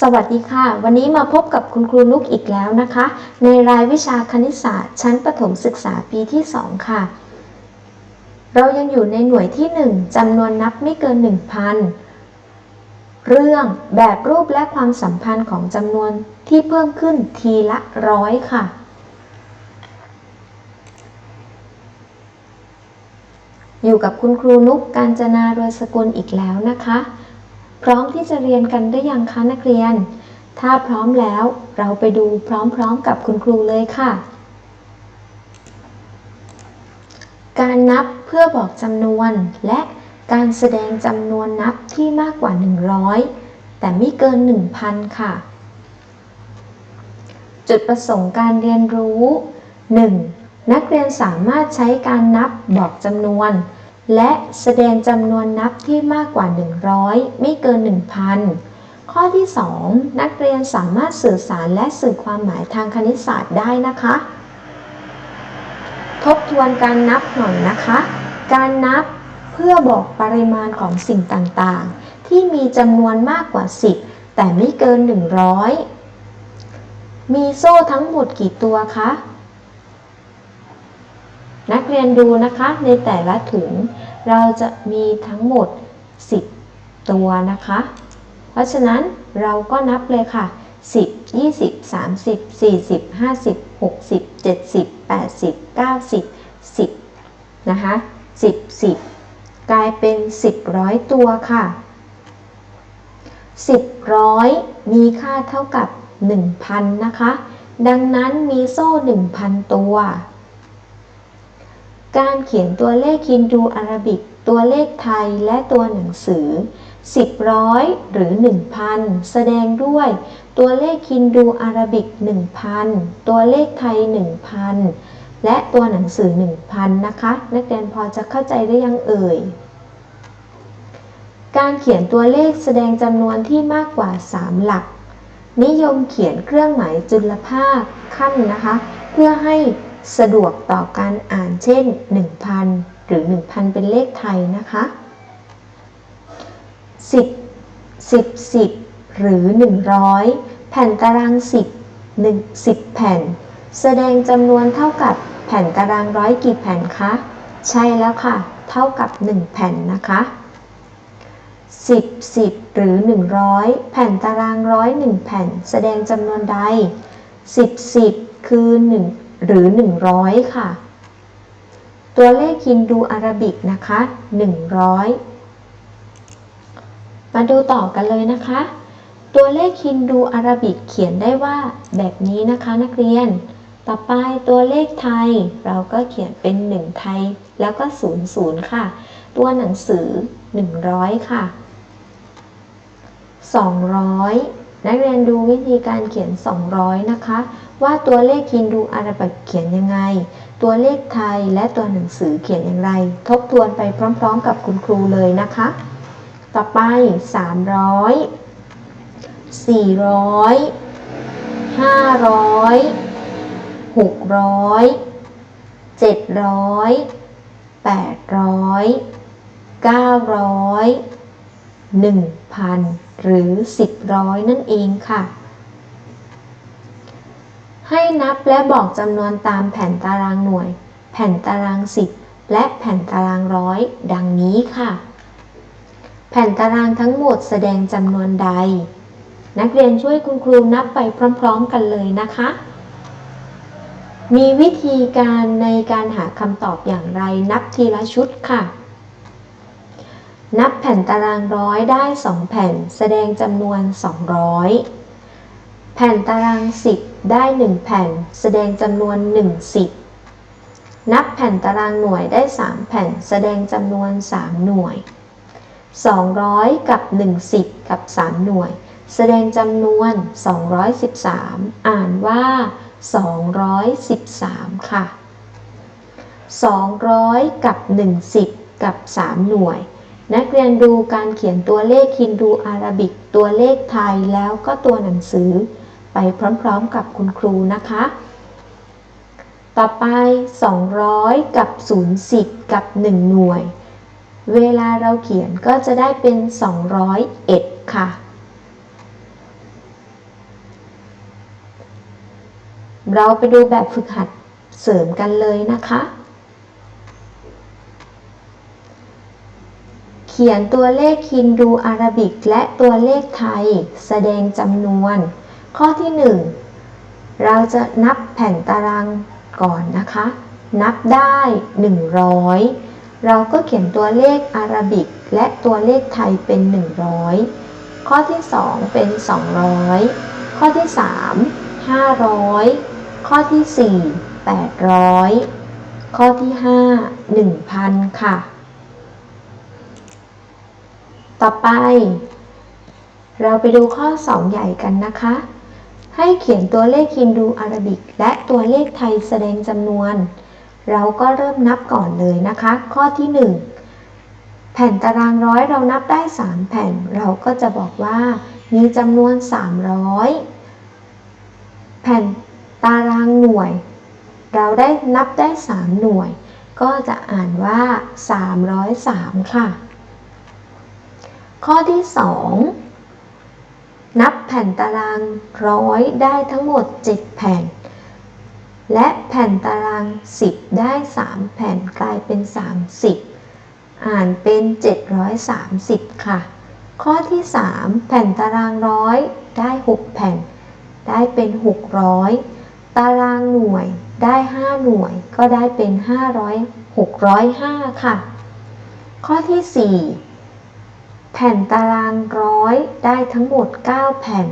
สวัสดีค่ะ วันนี้มาพบกับคุณครูนุกอีกแล้วนะคะ ในรายวิชาคณิตศาสตร์ชั้นประถมศึกษาปีที่ 2 ค่ะ เรายังอยู่ในหน่วยที่ 1จำนวนนับไม่เกิน 1,000 เรื่องแบบรูปและความสัมพันธ์ของจำนวนที่เพิ่มขึ้นทีละร้อยค่ะ อยู่กับคุณครูนุกการจนาโดยสกุลอีกแล้วนะคะ พร้อมที่จะเรียนกันได้ยังคะนักเรียน ถ้าพร้อมแล้วเราไปดูพร้อมๆกับคุณครูเลยค่ะ การนับเพื่อบอกจำนวน และการแสดงจำนวนนับที่มากกว่า 100 แต่ไม่เกิน 1,000 ค่ะ จุดประสงค์การเรียนรู้ 1. นักเรียนสามารถใช้การนับบอกจำนวน และแสดงจำนวนนับที่มากกว่า 100 ไม่เกิน 1,000 ข้อที่ 2 นักเรียนสามารถสื่อสารและสื่อความหมายทางคณิตศาสตร์ได้นะคะ ทบทวนการนับหน่อยนะคะ การนับเพื่อบอกปริมาณของสิ่งต่างๆ ที่มีจำนวนมากกว่า 10 แต่ไม่เกิน 100 มีโซ่ทั้งหมดกี่ตัวคะนักเรียนดูนะคะในแต่ละถุง เราจะมีทั้งหมด 10 ตัวนะคะ เพราะฉะนั้นเราก็นับเลยค่ะ 10 20 30 40 50 60 70 80 90 10 นะคะ 10 10 กลายเป็น 10ร้อยตัวค่ะ 10ร้อยมีค่าเท่ากับ 1,000 นะคะ ดังนั้นมีโซ่ 1,000 ตัว การเขียนตัวเลขฮินดูอาราบิก ตัวเลขไทยและตัวหนังสือ 10ร้อยหรือ 1,000 แสดงด้วย ตัวเลขฮินดูอาราบิก 1,000 ตัวเลขไทย 1,000 และตัวหนังสือ 1,000 นะคะ นักเรียนพอจะเข้าใจได้ยังเอ่ย การเขียนตัวเลขแสดงจำนวนที่มากกว่า 3 หลัก นิยมเขียนเครื่องหมายจุลภาคขั้นนะคะ เพื่อให้ สะดวกต่อการอ่านเช่น 1,000 หรือ 1,000 เป็นเลขไทยนะคะ 10 10 10 หรือ 100 แผ่นตาราง 10 1 10 แผ่น แสดงจำนวนเท่ากับแผ่นตารางร้อยกี่แผ่นคะ ใช่แล้วค่ะ เท่ากับ 1 แผ่นนะคะ10 10 หรือ 100 แผ่นตารางร้อย1แผ่น แสดงจำนวนใด 10 10 คือ 1 หรือ 100 ค่ะ ตัวเลขฮินดูอาราบิกนะคะ 100 มาดูต่อกันเลยนะคะ ตัวเลขฮินดูอาราบิกเขียนได้ว่าแบบนี้นะคะนักเรียน ต่อไปตัวเลขไทยเราก็เขียนเป็น 1 ไทย แล้วก็ 0 0 ค่ะ ตัวหนังสือ 100 ค่ะ 200นักเรียนดูวิธีการเขียน 200 นะคะว่าตัวเลขฮินดูอาราบิกเขียนยังไง ตัวเลขไทยและตัวหนังสือเขียนอย่างไร ทบทวนไปพร้อมๆ กับคุณครูเลยนะคะ ต่อไป 300 400 500 600 700 800 900 1,000 หรือ 10ร้อยนั่นเองค่ะ ให้นับและบอกจำนวนตามแผ่นตารางหน่วย แผ่นตาราง10และแผ่นตารางร้อย ดังนี้ค่ะ แผ่นตารางทั้งหมดแสดงจำนวนใด นักเรียนช่วยคุณครูนับไปพร้อม ๆ กันเลยนะคะ มีวิธีการในการหาคำตอบอย่างไรนับทีละชุดค่ะ นับแผ่นตารางร้อยได้ 2 แผ่น แสดงจำนวน 200 แผ่นตาราง 10 ได้ 1 แผ่น แสดงจำนวน1 10นับแผ่นตารางหน่วยได้ 3 แผ่น แสดงจำนวน 3 หน่วย 200 กับ10กับ 3 หน่วย แสดงจำนวน 213 อ่านว่า 213 ค่ะ 200 กับ10กับ 3 หน่วย นักเรียนดูการเขียนตัวเลขฮินดูอาราบิก ตัวเลขไทยแล้วก็ตัวหนังสือ ไปพร้อมๆกับคุณครูนะคะ ต่อไป 200 กับ 010 กับ 1 หน่วย เวลาเราเขียนก็จะได้เป็น 201 ค่ะ เราไปดูแบบฝึกหัดเสริมกันเลยนะคะ เขียนตัวเลขคินดูอารบิกและตัวเลขไทย แสดงจำนวน ข้อที่ 1 เราจะนับแผ่นตารางก่อนนะคะ นับได้ 100 เราก็เขียนตัวเลขอาราบิก และตัวเลขไทยเป็น 100 ข้อที่ 2 เป็น 200 ข้อที่ 3 500 ข้อที่ 4 800 ข้อที่ 5 1,000 ค่ะ ต่อไปเราไปดูข้อ 2 ใหญ่กันนะคะ ให้เขียนตัวเลขฮินดูอาราบิก และตัวเลขไทยแสดงจำนวน เราก็เริ่มนับก่อนเลยนะคะ ข้อที่ 1 แผ่นตารางร้อยเรานับได้ 3 แผ่น เราก็จะบอกว่า มีจำนวน 300 แผ่นตารางหน่วย เราได้นับได้ 3 หน่วย ก็จะอ่านว่า 303 ค่ะ ข้อที่ 2 นับแผ่นตารางร้อยได้ทั้งหมด 7 แผ่น และแผ่นตาราง 10 ได้ 3 แผ่นกลายเป็น 30 อ่านเป็น 730 ค่ะ ข้อที่ 3 แผ่นตารางร้อยได้ 6 แผ่น ได้เป็น 600 ตารางหน่วยได้ 5 หน่วยก็ได้เป็น 500 605 ค่ะ ข้อที่ 4 แผ่นตารางร้อยได้ทั้งหมด 9 แผ่น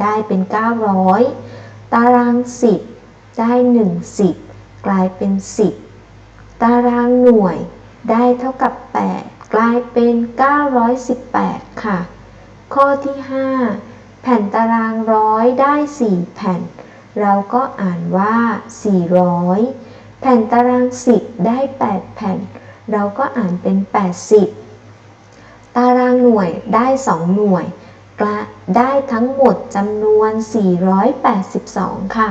ได้เป็น 900 ตาราง 10 ได้ 1 10 กลายเป็น 10 ตารางหน่วยได้เท่ากับ 8 กลายเป็น 918 ค่ะ ข้อที่ 5 แผ่นตารางร้อยได้ 4 แผ่น เราก็อ่านว่า 400 แผ่นตาราง 10 ได้ 8 แผ่น เราก็อ่านเป็น 80 หน่วยได้ 2 หน่วยกละได้ทั้งหมดจำนวน 482 ค่ะ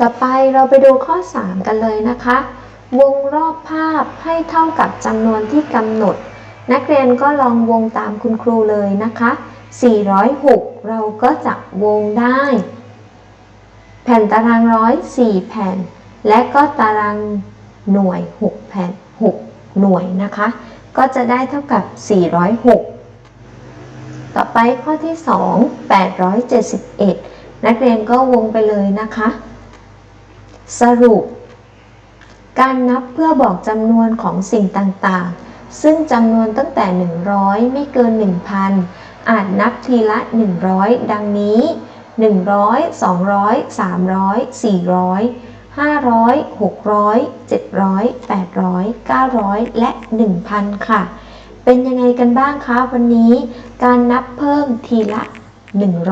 ต่อไปเราไปดูข้อ 3 กันเลยนะคะ วงรอบภาพให้เท่ากับจำนวนที่กำหนด นักเรียนก็ลองวงตามคุณครูเลยนะคะ 406 เราก็จะวงได้ แผ่นตารางร้อย4แผ่น และก็ตารางหน่วย 6 แผ่น 6 หน่วยนะคะ ก็จะได้เท่ากับ 406 ต่อไปข้อที่ 2 871 นักเรียนก็วงไปเลยนะคะ สรุป การนับเพื่อบอกจำนวนของสิ่งต่างๆ ซึ่งจำนวนตั้งแต่ 100 ไม่เกิน 1,000 อาจนับทีละ 100 ดังนี้ 100 200 300 400 500 600 700 800 900และ1,000ค่ะ เป็นยังไงกันบ้างคะวันนี้ การนับเพิ่มทีละ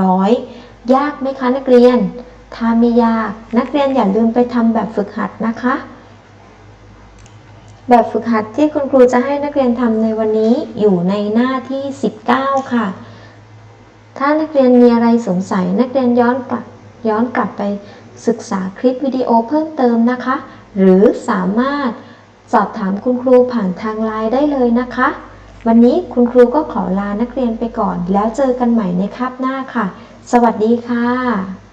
100ยากไหมคะนักเรียน ถ้าไม่ยากนักเรียนอย่าลืมไปทำแบบฝึกหัดนะคะ แบบฝึกหัดที่คุณครูจะให้นักเรียนทำในวันนี้อยู่ในหน้าที่ 19 ค่ะ ถ้านักเรียนมีอะไรสงสัยนักเรียนย้อนกลับย้อนกลับไป ศึกษาคลิปวิดีโอเพิ่มเติมนะคะ หรือสามารถสอบถามคุณครูผ่านทางไลน์ได้เลยนะคะ วันนี้คุณครูก็ขอลานักเรียนไปก่อน แล้วเจอกันใหม่ในคาบหน้าค่ะ สวัสดีค่ะ